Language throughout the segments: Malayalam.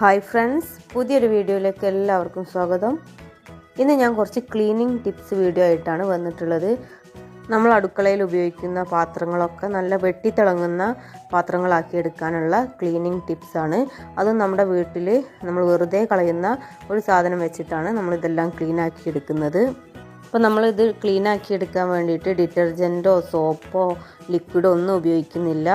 ഹായ് ഫ്രണ്ട്സ് പുതിയൊരു വീഡിയോയിലേക്ക് എല്ലാവർക്കും സ്വാഗതം. ഇന്ന് ഞാൻ കുറച്ച് ക്ലീനിങ് ടിപ്സ് വീഡിയോ ആയിട്ടാണ് വന്നിട്ടുള്ളത്. നമ്മൾ അടുക്കളയിൽ ഉപയോഗിക്കുന്ന പാത്രങ്ങളൊക്കെ നല്ല വെട്ടിത്തിളങ്ങുന്ന പാത്രങ്ങളാക്കി എടുക്കാനുള്ള ക്ലീനിങ് ടിപ്സാണ് അതും നമ്മുടെ വീട്ടിൽ നമ്മൾ വെറുതെ കളയുന്ന ഒരു സാധനം വെച്ചിട്ടാണ് നമ്മളിതെല്ലാം ക്ലീനാക്കി എടുക്കുന്നത്. അപ്പോൾ നമ്മളിത് ക്ലീനാക്കി എടുക്കാൻ വേണ്ടിയിട്ട് ഡിറ്റർജന്റോ സോപ്പോ ലിക്വിഡോ ഒന്നും ഉപയോഗിക്കുന്നില്ല.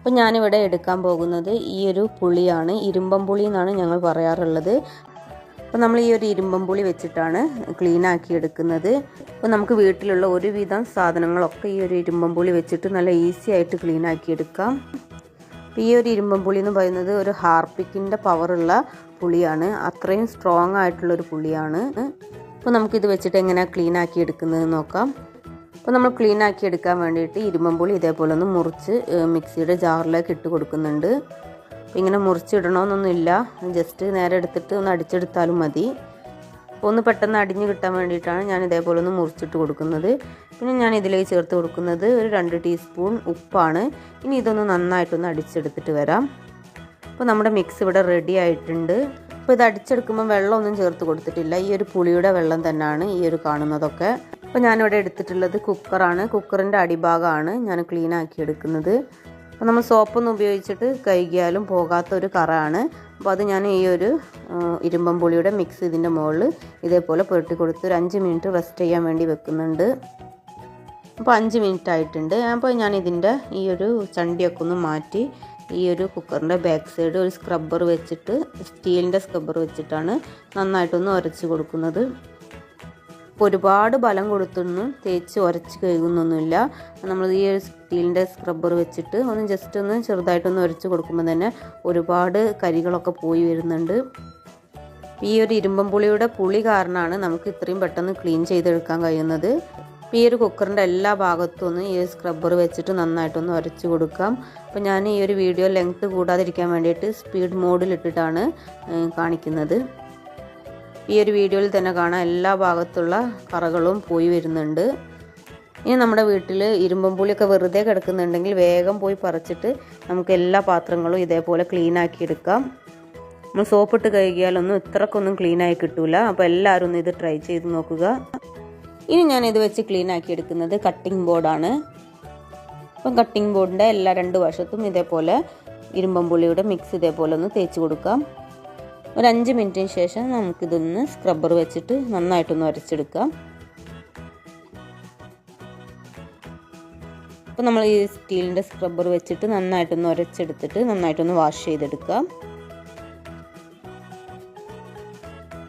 അപ്പോൾ ഞാനിവിടെ എടുക്കാൻ പോകുന്നത് ഈ ഒരു പുളിയാണ്. ഇരുമ്പം പുളി എന്നാണ് ഞങ്ങൾ പറയാറുള്ളത്. അപ്പോൾ നമ്മൾ ഈ ഒരു ഇരുമ്പം പുളി വെച്ചിട്ടാണ് ക്ലീൻ ആക്കി എടുക്കുന്നത്. അപ്പോൾ നമുക്ക് വീട്ടിലുള്ള ഒരുവിധം സാധനങ്ങളൊക്കെ ഈ ഒരു ഇരുമ്പം പുളി വെച്ചിട്ട് നല്ല ഈസി ആയിട്ട് ക്ലീൻ ആക്കി എടുക്കാം. ഈ ഒരു ഇരുമ്പം പുളി എന്ന് പറയുന്നത് ഒരു ഹാർപ്പിക്കിന്റെ പവറുള്ള പുളിയാണ്. അത്രയും സ്ട്രോങ് ആയിട്ടുള്ളൊരു പുളിയാണ്. അപ്പോൾ നമുക്കിത് വെച്ചിട്ട് എങ്ങനെയാണ് ക്ലീൻ ആക്കി എടുക്കുന്നത് നോക്കാം. അപ്പോൾ നമ്മൾ ക്ലീൻ ആക്കി എടുക്കാൻ വേണ്ടിയിട്ട് ഇരുമ്പമ്പുളി ഇതേപോലെ ഒന്ന് മുറിച്ച് മിക്സിയുടെ ജാറിലേക്ക് ഇട്ട് കൊടുക്കുന്നുണ്ട്. ഇങ്ങനെ മുറിച്ചിടണമെന്നൊന്നുമില്ല ജസ്റ്റ് നേരെ എടുത്തിട്ട് ഒന്ന് അടിച്ചെടുത്താലും മതി. അപ്പോൾ ഒന്ന് പെട്ടെന്ന് അടിഞ്ഞു കിട്ടാൻ വേണ്ടിയിട്ടാണ് ഞാൻ ഇതേപോലെ ഒന്ന് മുറിച്ചിട്ട് കൊടുക്കുന്നത്. പിന്നെ ഞാൻ ഇതിലേക്ക് ചേർത്ത് കൊടുക്കുന്നത് ഒരു രണ്ട് ടീസ്പൂൺ ഉപ്പാണ്. ഇനി ഇതൊന്ന് നന്നായിട്ടൊന്ന് അടിച്ചെടുത്തിട്ട് വരാം. അപ്പോൾ നമ്മുടെ മിക്സ് ഇവിടെ റെഡി ആയിട്ടുണ്ട്. അപ്പോൾ ഇത് അടിച്ചെടുക്കുമ്പോൾ വെള്ളമൊന്നും ചേർത്ത് കൊടുത്തിട്ടില്ല. ഈ ഒരു പുളിയുടെ വെള്ളം തന്നെയാണ് ഈ ഒരു കാണുന്നതൊക്കെ. അപ്പോൾ ഞാനിവിടെ എടുത്തിട്ടുള്ളത് കുക്കറാണ്. കുക്കറിന്റെ അടിഭാഗമാണ് ഞാൻ ക്ലീൻ ആക്കി എടുക്കുന്നത്. അപ്പോൾ നമ്മൾ സോപ്പൊന്നും ഉപയോഗിച്ചിട്ട് കഴുകിയാലും പോകാത്ത ഒരു കറയാണ് അപ്പോൾ അത് ഞാൻ ഈ ഒരു ഇരുമ്പം പുളിയുടെ മിക്സ് ഇതിന്റെ മുകളിൽ ഇതേപോലെ പുരട്ടി കൊടുത്ത് ഒരു അഞ്ച് മിനിറ്റ് റെസ്റ്റ് ചെയ്യാൻ വേണ്ടി വെക്കുന്നുണ്ട്. അപ്പോൾ അഞ്ച് മിനിറ്റ് ആയിട്ടുണ്ട്. അപ്പോൾ ഞാൻ ഇതിന്റെ ഈ ഒരു ചണ്ടിയൊക്കെ ഒന്ന് മാറ്റി ഈ ഒരു കുക്കറിന്റെ ബാക്ക് സൈഡ് ഒരു സ്ക്രബ്ബർ വെച്ചിട്ട് സ്റ്റീലിന്റെ സ്ക്രബ്ബർ വെച്ചിട്ടാണ് നന്നായിട്ടൊന്ന് ഉരച്ച് കൊടുക്കുന്നത്. ഒരുപാട് ബലം കൊടുത്തൊന്നും തേച്ച് ഉരച്ച് കഴുകുന്നൊന്നുമില്ല. നമ്മൾ ഈ ഒരു സ്റ്റീലിന്റെ സ്ക്രബ്ബർ വെച്ചിട്ട് ഒന്ന് ജസ്റ്റ് ഒന്ന് ചെറുതായിട്ടൊന്ന് ഉരച്ച് കൊടുക്കുമ്പോൾ തന്നെ ഒരുപാട് കരികളൊക്കെ പോയി വരുന്നുണ്ട്. ഈ ഒരു ഇരുമ്പം പുളിയുടെ പുളി കാരണമാണ് നമുക്ക് ഇത്രയും പെട്ടെന്ന് ക്ലീൻ ചെയ്തെടുക്കാൻ കഴിയുന്നത്. ഈ ഒരു കുക്കറിന്റെ എല്ലാ ഭാഗത്തും ഒന്ന് ഈ സ്ക്രബ്ബർ വെച്ചിട്ട് നന്നായിട്ടൊന്ന് ഉരച്ച് കൊടുക്കാം. അപ്പോൾ ഞാൻ ഈ ഒരു വീഡിയോ ലെങ്ത് കൂടാതിരിക്കാൻ വേണ്ടിയിട്ട് സ്പീഡ് മോഡിലിട്ടിട്ടാണ് കാണിക്കുന്നത്. ഈ ഒരു വീഡിയോയിൽ തന്നെ കാണാം. എല്ലാ ഭാഗത്തുള്ള കറകളും പോയി വരുന്നുണ്ട്. ഇനി നമ്മുടെ വീട്ടിൽ ഇരുമ്പം പുളിയൊക്കെ വെറുതെ കിടക്കുന്നുണ്ടെങ്കിൽ വേഗം പോയി പറിച്ചിട്ട് നമുക്ക് എല്ലാ പാത്രങ്ങളും ഇതേപോലെ ക്ലീൻ ആക്കി എടുക്കാം. നമ്മൾ സോപ്പിട്ട് കഴുകിയാലൊന്നും ഇത്രക്കൊന്നും ക്ലീനായി കിട്ടൂല. അപ്പോൾ എല്ലാവരും ഒന്ന് ഇത് ട്രൈ ചെയ്ത് നോക്കുക. ഇനി ഞാൻ ഇത് വെച്ച് ക്ലീൻ ആക്കി എടുക്കുന്നത് കട്ടിംഗ് ബോർഡാണ് അപ്പം കട്ടിംഗ് ബോർഡിന്റെ എല്ലാ രണ്ട് വശത്തും ഇതേപോലെ ഇരുമ്പം പുളിയുടെ മിക്സ് ഇതേപോലെ ഒന്ന് തേച്ച് കൊടുക്കാം. ഒരു അഞ്ച് മിനിറ്റിന് ശേഷം നമുക്കിതൊന്ന് സ്ക്രബ്ബർ വെച്ചിട്ട് നന്നായിട്ടൊന്ന് ഉരച്ചെടുക്കാം അപ്പോൾ നമ്മൾ ഈ സ്റ്റീലിന്റെ സ്ക്രബ്ബർ വെച്ചിട്ട് നന്നായിട്ടൊന്ന് ഉരച്ചെടുത്തിട്ട് നന്നായിട്ടൊന്ന് വാഷ് ചെയ്തെടുക്കാം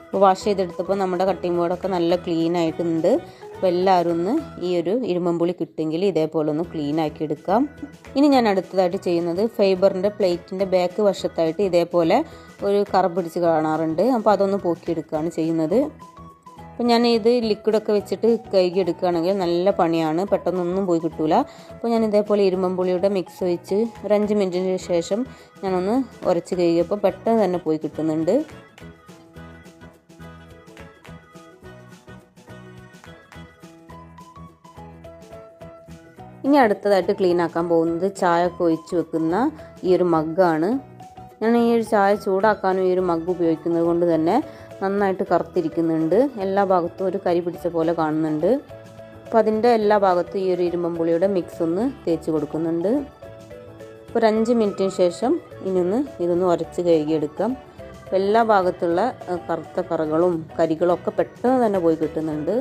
അപ്പോൾ വാഷ് ചെയ്തെടുത്തപ്പോൾ നമ്മുടെ കട്ടിംഗ് ബോർഡൊക്കെ നല്ല ക്ലീൻ ആയിട്ടുണ്ട്. അപ്പോൾ എല്ലാവരും ഒന്ന് ഈ ഒരു ഇരുമ്പുളി കിട്ടുമെങ്കിൽ ഇതേപോലെ ഒന്ന് ക്ലീൻ ആക്കി എടുക്കാം. ഇനി ഞാൻ അടുത്തതായിട്ട് ചെയ്യുന്നത് ഫൈബറിന്റെ പ്ലേറ്റിന്റെ ബാക്ക് വശത്തായിട്ട് ഇതേപോലെ ഒരു കറ പിടിച്ച് കാണാറുണ്ട്. അപ്പോൾ അതൊന്ന് പോക്കിയെടുക്കുകയാണ് ചെയ്യുന്നത്. അപ്പോൾ ഞാൻ ഇത് ലിക്വിഡൊക്കെ വെച്ചിട്ട് കഴുകി എടുക്കുകയാണെങ്കിൽ നല്ല പണിയാണ്. പെട്ടെന്നൊന്നും പോയി കിട്ടൂല. അപ്പോൾ ഞാൻ ഇതേപോലെ ഇരുമ്പുളിയുടെ മിക്സ് വെച്ച് ഒരു അഞ്ച് മിനിറ്റിന് ശേഷം ഞാനൊന്ന് ഉരച്ച് കഴുകിയപ്പോൾ പെട്ടെന്ന് തന്നെ പോയി കിട്ടുന്നുണ്ട്. ഇനി അടുത്തതായിട്ട് ക്ലീൻ ആക്കാൻ പോകുന്നത് ചായ ഒക്കെ ഒഴിച്ച് വെക്കുന്ന ഈ ഒരു മഗ്ഗാണ്. ഞാൻ ഈ ഒരു ചായ ചൂടാക്കാനും ഈ ഒരു മഗ് ഉപയോഗിക്കുന്നത് കൊണ്ട് തന്നെ നന്നായിട്ട് കറുത്തിരിക്കുന്നുണ്ട്. എല്ലാ ഭാഗത്തും ഒരു കരി പിടിച്ച പോലെ കാണുന്നുണ്ട്. അപ്പോൾ അതിന്റെ എല്ലാ ഭാഗത്തും ഈ ഒരു ഇരുമ്പമ്പുളിയുടെ മിക്സ് ഒന്ന് തേച്ച് കൊടുക്കുന്നുണ്ട്. ഒരു അഞ്ച് മിനിറ്റിന് ശേഷം ഇനിയൊന്ന് ഇതൊന്ന് ഉരച്ച് കഴുകിയെടുക്കാം. എല്ലാ ഭാഗത്തുള്ള കറുത്ത കറകളും കരികളും ഒക്കെ പെട്ടെന്ന് തന്നെ പോയി കിട്ടുന്നുണ്ട്.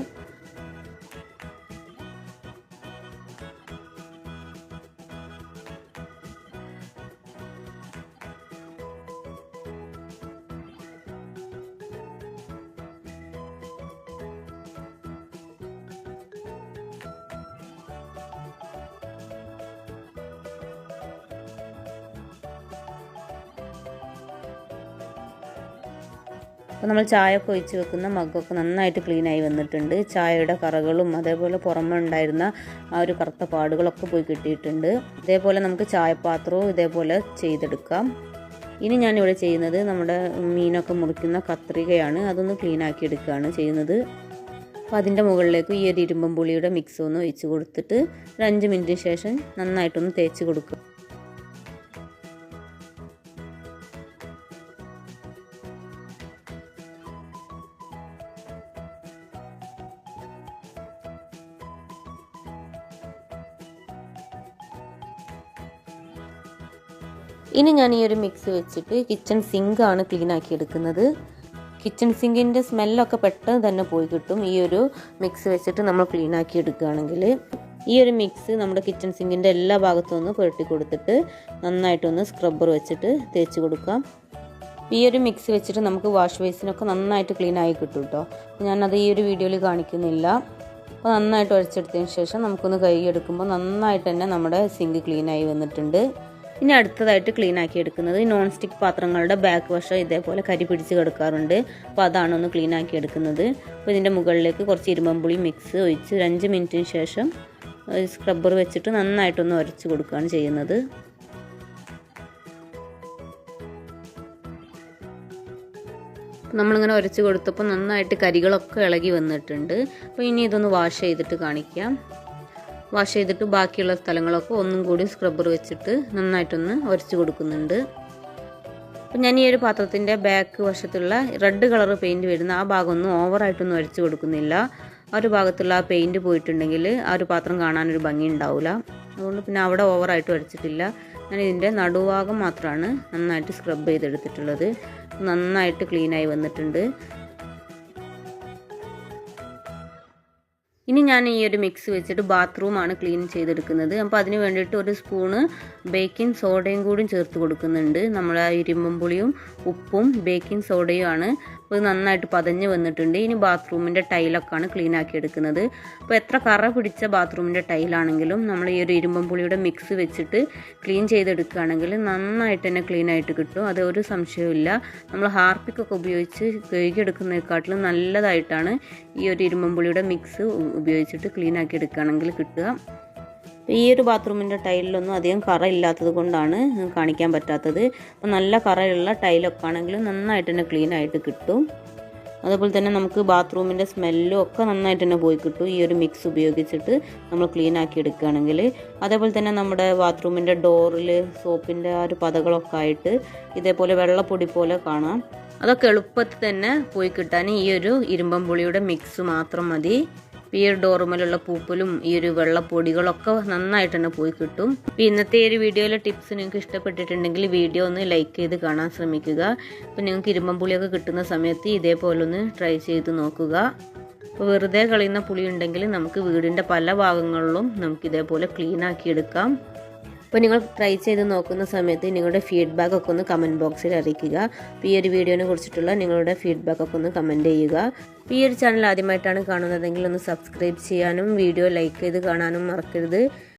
അപ്പോൾ നമ്മൾ ചായ ഒക്കെ ഒഴിച്ച് വെക്കുന്ന മഗ്ഗൊക്കെ നന്നായിട്ട് ക്ലീനായി വന്നിട്ടുണ്ട്. ചായയുടെ കറകളും അതേപോലെ പുറമെ ഉണ്ടായിരുന്ന ആ ഒരു കറുത്ത പാടുകളൊക്കെ പോയി കിട്ടിയിട്ടുണ്ട്. ഇതേപോലെ നമുക്ക് ചായപാത്രവും ഇതേപോലെ ചെയ്തെടുക്കാം. ഇനി ഞാനിവിടെ ചെയ്യുന്നത് നമ്മുടെ മീനൊക്കെ മുറിക്കുന്ന കത്രികയാണ്. അതൊന്ന് ക്ലീനാക്കി എടുക്കുകയാണ് ചെയ്യുന്നത്. അപ്പോൾ അതിന്റെ മുകളിലേക്ക് ഈ ഒരു ഇരുമ്പം പുളിയുടെ മിക്സ് ഒന്ന് ഒഴിച്ച് കൊടുത്തിട്ട് ഒരു അഞ്ച് മിനിറ്റിന് ശേഷം നന്നായിട്ടൊന്ന് തേച്ച് കൊടുക്കുക. ഇനി ഞാൻ ഈ ഒരു മിക്സ് വെച്ചിട്ട് കിച്ചൺ സിങ്ക് ആണ് ക്ലീൻ ആക്കി എടുക്കുന്നത്. കിച്ചൺ സിങ്കിന്റെ സ്മെല്ലൊക്കെ പെട്ടെന്ന് തന്നെ പോയി കിട്ടും. ഈ ഒരു മിക്സ് വെച്ചിട്ട് നമ്മൾ ക്ലീൻ ആക്കി എടുക്കുകയാണെങ്കിൽ. ഈ ഒരു മിക്സ് നമ്മുടെ കിച്ചൺ സിങ്കിന്റെ എല്ലാ ഭാഗത്തും ഒന്ന് പുരട്ടി കൊടുത്തിട്ട് നന്നായിട്ടൊന്ന് സ്ക്രബ്ബർ വെച്ചിട്ട് തേച്ച് കൊടുക്കാം. ഈ ഒരു മിക്സ് വെച്ചിട്ട് നമുക്ക് വാഷ് ബേസിനൊക്കെ നന്നായിട്ട് ക്ലീൻ ആയി കിട്ടും കേട്ടോ ഞാനത് ഈ ഒരു വീഡിയോയിൽ കാണിക്കുന്നില്ല. അപ്പോൾ നന്നായിട്ട് ഉരച്ചെടുത്തതിന് ശേഷം നമുക്കൊന്ന് കൈ എടുക്കുമ്പോൾ നന്നായിട്ട് തന്നെ നമ്മുടെ സിങ്ക് ക്ലീനായി വന്നിട്ടുണ്ട്. ഇനി അടുത്തതായിട്ട് ക്ലീൻ ആക്കി എടുക്കുന്നത് നോൺ സ്റ്റിക്ക് പാത്രങ്ങളുടെ ബാക്ക് വശം ഇതേപോലെ കരി പിടിച്ച് കിടക്കാറുണ്ട്. അപ്പോൾ അതാണ് ഒന്ന് ക്ലീൻ ആക്കി എടുക്കുന്നത്. അപ്പോൾ ഇതിന്റെ മുകളിലേക്ക് കുറച്ച് ഇരുമ്പമ്പുളി മിക്സ് ഒഴിച്ച് ഒരു അഞ്ച് മിനിറ്റിന് ശേഷം സ്ക്രബ്ബർ വെച്ചിട്ട് നന്നായിട്ടൊന്ന് ഉരച്ച് കൊടുക്കുകയാണ് ചെയ്യുന്നത്. നമ്മളിങ്ങനെ ഉരച്ച് കൊടുത്തപ്പോൾ നന്നായിട്ട് കരികളൊക്കെ ഇളകി വന്നിട്ടുണ്ട്. അപ്പോൾ ഇനി ഇതൊന്ന് വാഷ് ചെയ്തിട്ട് കാണിക്കാം. വാഷ് ചെയ്തിട്ട് ബാക്കിയുള്ള സ്ഥലങ്ങളൊക്കെ ഒന്നും കൂടി സ്ക്രബ്ബർ വെച്ചിട്ട് നന്നായിട്ടൊന്ന് ഉരച്ച് കൊടുക്കുന്നുണ്ട്. അപ്പം ഞാൻ ഈ ഒരു പാത്രത്തിന്റെ ബാക്ക് വശത്തുള്ള റെഡ് കളർ പെയിന്റ് വരുന്ന ആ ഭാഗമൊന്നും ഓവറായിട്ടൊന്നും ഉരച്ച് കൊടുക്കുന്നില്ല. ആ ഒരു ഭാഗത്തുള്ള ആ പെയിന്റ് പോയിട്ടുണ്ടെങ്കിൽ ആ ഒരു പാത്രം കാണാനൊരു ഭംഗി ഉണ്ടാവില്ല അതുകൊണ്ട് പിന്നെ അവിടെ ഓവറായിട്ട് ഉരച്ചിട്ടില്ല ഞാൻ ഇതിന്റെ നടുഭാഗം മാത്രമാണ് നന്നായിട്ട് സ്ക്രബ് ചെയ്തെടുത്തിട്ടുള്ളത്. നന്നായിട്ട് ക്ലീനായി വന്നിട്ടുണ്ട്. ഇനി ഞാൻ ഈ ഒരു മിക്സ് വെച്ചിട്ട് ബാത്റൂമാണ് ക്ലീൻ ചെയ്തെടുക്കുന്നത്. അപ്പോൾ അതിന് വേണ്ടിയിട്ട് ഒരു സ്പൂണ് ബേക്കിംഗ് സോഡയും കൂടി ചേർത്ത് കൊടുക്കുന്നുണ്ട്. നമ്മൾ ആ ഇരുമ്പുളിയും ഉപ്പും ബേക്കിംഗ് സോഡയും ആണ്. അപ്പോൾ ഇത് നന്നായിട്ട് പതഞ്ഞ് വന്നിട്ടുണ്ട്. ഇനി ബാത്റൂമിന്റെ ടൈലൊക്കെയാണ് ക്ലീൻ ആക്കി എടുക്കുന്നത്. അപ്പോൾ എത്ര കറ പിടിച്ച ബാത്റൂമിന്റെ ടൈലാണെങ്കിലും നമ്മൾ ഈ ഒരു ഇരുമ്പുളിയുടെ മിക്സ് വെച്ചിട്ട് ക്ലീൻ ചെയ്തെടുക്കുകയാണെങ്കിൽ നന്നായിട്ട് തന്നെ ക്ലീൻ ആയിട്ട് കിട്ടും. അത് ഒരു സംശയവും നമ്മൾ ഹാർപ്പിക്കൊക്കെ ഉപയോഗിച്ച് കഴുകിയെടുക്കുന്നതിനെക്കാട്ടിലും നല്ലതായിട്ടാണ് ഈ ഒരു ഇരുമ്പുളിയുടെ മിക്സ് ഉപയോഗിച്ചിട്ട് ക്ലീൻ ആക്കി എടുക്കുകയാണെങ്കിൽ കിട്ടുക. ഈ ഒരു ബാത്റൂമിന്റെ ടൈലിലൊന്നും അധികം കറ ഇല്ലാത്തത് കൊണ്ടാണ് കാണിക്കാൻ പറ്റാത്തത്. അപ്പോൾ നല്ല കറയുള്ള ടൈലൊക്കെ ആണെങ്കിലും നന്നായിട്ട് തന്നെ ക്ലീൻ ആയിട്ട് കിട്ടും. അതുപോലെ തന്നെ നമുക്ക് ബാത്റൂമിന്റെ സ്മെല്ലും ഒക്കെ നന്നായിട്ട് തന്നെ പോയി കിട്ടും. ഈ ഒരു മിക്സ് ഉപയോഗിച്ചിട്ട് നമ്മൾ ക്ലീൻ ആക്കി എടുക്കുകയാണെങ്കിൽ. അതേപോലെ തന്നെ നമ്മുടെ ബാത്റൂമിന്റെ ഡോറിൽ സോപ്പിന്റെ ആ ഒരു പതകളൊക്കെ ആയിട്ട് ഇതേപോലെ വെള്ളപ്പൊടി പോലെ കാണാം. അതൊക്കെ എളുപ്പത്തിൽ തന്നെ പോയി കിട്ടാൻ ഈ ഒരു ഇരുമ്പം പുളിയുടെ മിക്സ് മാത്രം മതി. ഈ ഒരു ഡോറുമലുള്ള പൂപ്പലും ഈ ഒരു വെള്ളപ്പൊടികളൊക്കെ നന്നായിട്ട് തന്നെ പോയി കിട്ടും. അപ്പോൾ ഇന്നത്തെ ഒരു വീഡിയോയിലെ ടിപ്സ് നിങ്ങൾക്ക് ഇഷ്ടപ്പെട്ടിട്ടുണ്ടെങ്കിൽ വീഡിയോ ഒന്ന് ലൈക്ക് ചെയ്ത് കാണാൻ ശ്രമിക്കുക. അപ്പോൾ നിങ്ങൾക്ക് ഇരുമ്പമ്പുളിയൊക്കെ കിട്ടുന്ന സമയത്ത് ഇതേപോലെ ഒന്ന് ട്രൈ ചെയ്ത് നോക്കുക. അപ്പോൾ വെറുതെ കളയുന്ന പുളി ഉണ്ടെങ്കിൽ നമുക്ക് വീടിന്റെ പല ഭാഗങ്ങളിലും നമുക്ക് ഇതേപോലെ ക്ലീൻ ആക്കി എടുക്കാം. അപ്പോൾ നിങ്ങൾ ട്രൈ ചെയ്ത് നോക്കുന്ന സമയത്ത് നിങ്ങളുടെ ഫീഡ്ബാക്ക് ഒക്കെ ഒന്ന് കമന്റ് ബോക്സിൽ അറിയിക്കുക. അപ്പോൾ ഈ ഒരു വീഡിയോനെ കുറിച്ചിട്ടുള്ള നിങ്ങളുടെ ഫീഡ്ബാക്ക് ഒക്കെ ഒന്ന് കമന്റ് ചെയ്യുക. ഈ ഒരു ചാനൽ ആദ്യമായിട്ടാണ് കാണുന്നതെങ്കിൽ ഒന്ന് സബ്സ്ക്രൈബ് ചെയ്യാനും വീഡിയോ ലൈക്ക് ചെയ്ത് കാണാനും മറക്കരുത്.